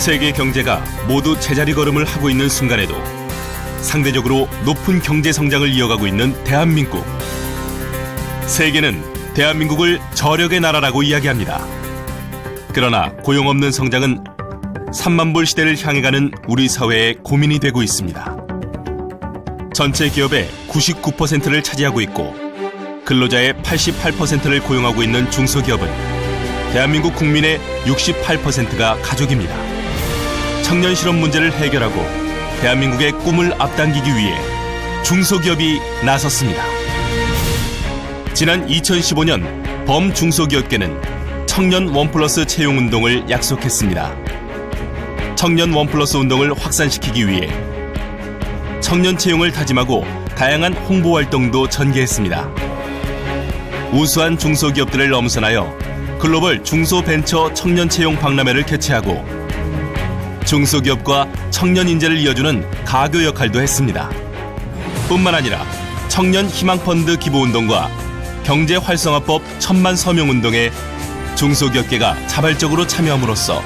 세계 경제가 모두 제자리 걸음을 하고 있는 순간에도 상대적으로 높은 경제 성장을 이어가고 있는 대한민국. 세계는 대한민국을 저력의 나라라고 이야기합니다. 그러나 고용 없는 성장은 3만 불 시대를 향해 가는 우리 사회의 고민이 되고 있습니다. 전체 기업의 99%를 차지하고 있고 근로자의 88%를 고용하고 있는 중소기업은 대한민국 국민의 68%가 가족입니다. 청년 실업 문제를 해결하고 대한민국의 꿈을 앞당기기 위해 중소기업이 나섰습니다. 지난 2015년 범중소기업계는 청년 원 플러스 채용 운동을 약속했습니다. 청년 원 플러스 운동을 확산시키기 위해 청년 채용을 다짐하고 다양한 홍보 활동도 전개했습니다. 우수한 중소기업들을 넘선하여 글로벌 중소벤처 청년 채용 박람회를 개최하고 중소기업과 청년 인재를 이어주는 가교 역할도 했습니다. 뿐만 아니라 청년 희망펀드 기부운동과 경제 활성화법 천만 서명 운동에 중소기업계가 자발적으로 참여함으로써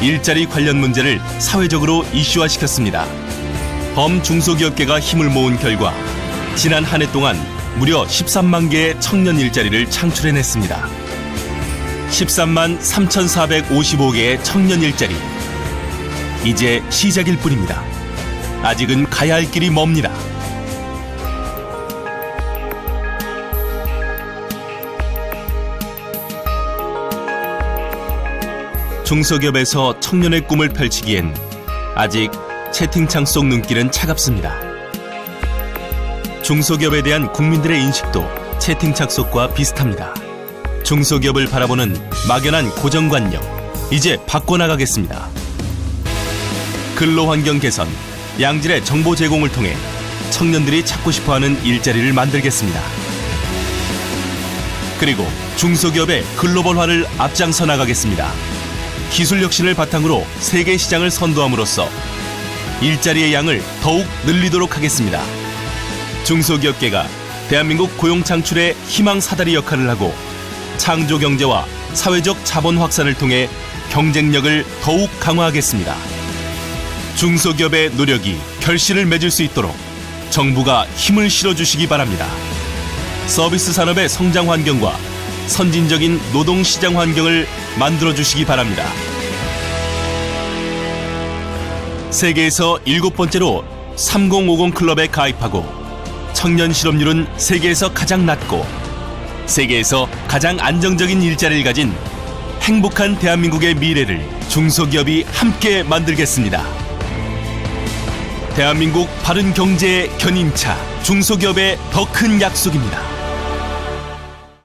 일자리 관련 문제를 사회적으로 이슈화시켰습니다. 범중소기업계가 힘을 모은 결과 지난 한 해 동안 무려 13만 개의 청년 일자리를 창출해냈습니다. 13만 3,455개의 청년 일자리. 이제 시작일 뿐입니다. 아직은 가야 할 길이 멉니다. 중소기업에서 청년의 꿈을 펼치기엔 아직 채팅창 속 눈길은 차갑습니다. 중소기업에 대한 국민들의 인식도 채팅창 속과 비슷합니다. 중소기업을 바라보는 막연한 고정관념, 이제 바꿔나가겠습니다. 근로환경 개선, 양질의 정보 제공을 통해 청년들이 찾고 싶어하는 일자리를 만들겠습니다. 그리고 중소기업의 글로벌화를 앞장서 나가겠습니다. 기술 혁신을 바탕으로 세계 시장을 선도함으로써 일자리의 양을 더욱 늘리도록 하겠습니다. 중소기업계가 대한민국 고용 창출의 희망 사다리 역할을 하고 창조 경제와 사회적 자본 확산을 통해 경쟁력을 더욱 강화하겠습니다. 중소기업의 노력이 결실을 맺을 수 있도록 정부가 힘을 실어주시기 바랍니다. 서비스 산업의 성장 환경과 선진적인 노동 시장 환경을 만들어 주시기 바랍니다. 세계에서 일곱 번째로 3050 클럽에 가입하고 청년 실업률은 세계에서 가장 낮고 세계에서 가장 안정적인 일자리를 가진 행복한 대한민국의 미래를 중소기업이 함께 만들겠습니다. 대한민국 바른 경제의 견인차 중소기업의 더 큰 약속입니다.